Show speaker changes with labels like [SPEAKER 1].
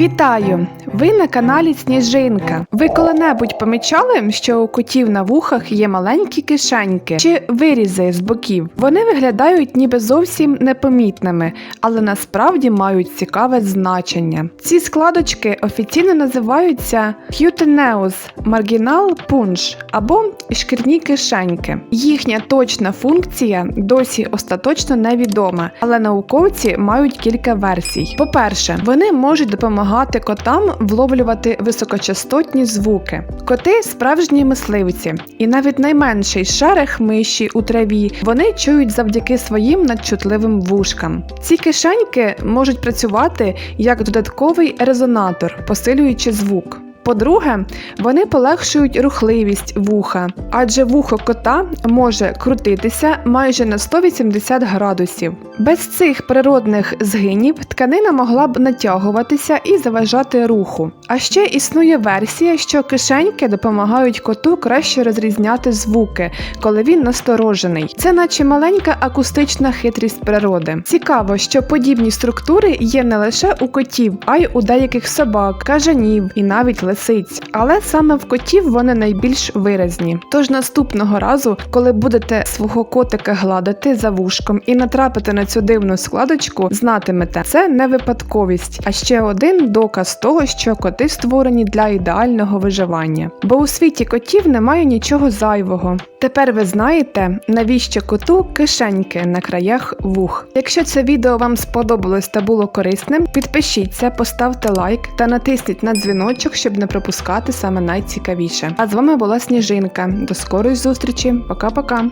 [SPEAKER 1] Вітаю! Ви на каналі Сніжинка. Ви коли-небудь помічали, що у котів на вухах є маленькі кишеньки чи вирізи з боків? Вони виглядають ніби зовсім непомітними, але насправді мають цікаве значення. Ці складочки офіційно називаються Cutaneous Marginal Punch або шкірні кишеньки. Їхня точна функція досі остаточно невідома, але науковці мають кілька версій. По-перше, вони можуть допомагати котам вловлювати високочастотні звуки. Коти справжні мисливці, і навіть найменший шерех миші у траві вони чують завдяки своїм надчутливим вушкам. Ці кишеньки можуть працювати як додатковий резонатор, посилюючи звук. По-друге, вони полегшують рухливість вуха, адже вухо кота може крутитися майже на 180 градусів. Без цих природних згинів тканина могла б натягуватися і заважати руху. А ще існує версія, що кишеньки допомагають коту краще розрізняти звуки, коли він насторожений. Це наче маленька акустична хитрість природи. Цікаво, що подібні структури є не лише у котів, а й у деяких собак, кажанів і навіть лисиць. Але саме в котів вони найбільш виразні. Тож наступного разу, коли будете свого котика гладити за вушком і натрапити на цю дивну складочку, знатимете, це не випадковість, а ще один доказ того, що коти створені для ідеального виживання. Бо у світі котів немає нічого зайвого. Тепер ви знаєте, навіщо коту кишеньки на краях вух. Якщо це відео вам сподобалось та було корисним, підпишіться, поставте лайк та натисніть на дзвіночок, щоб не пропускати саме найцікавіше. А з вами була Сніжинка. До скорої зустрічі, пока-пока.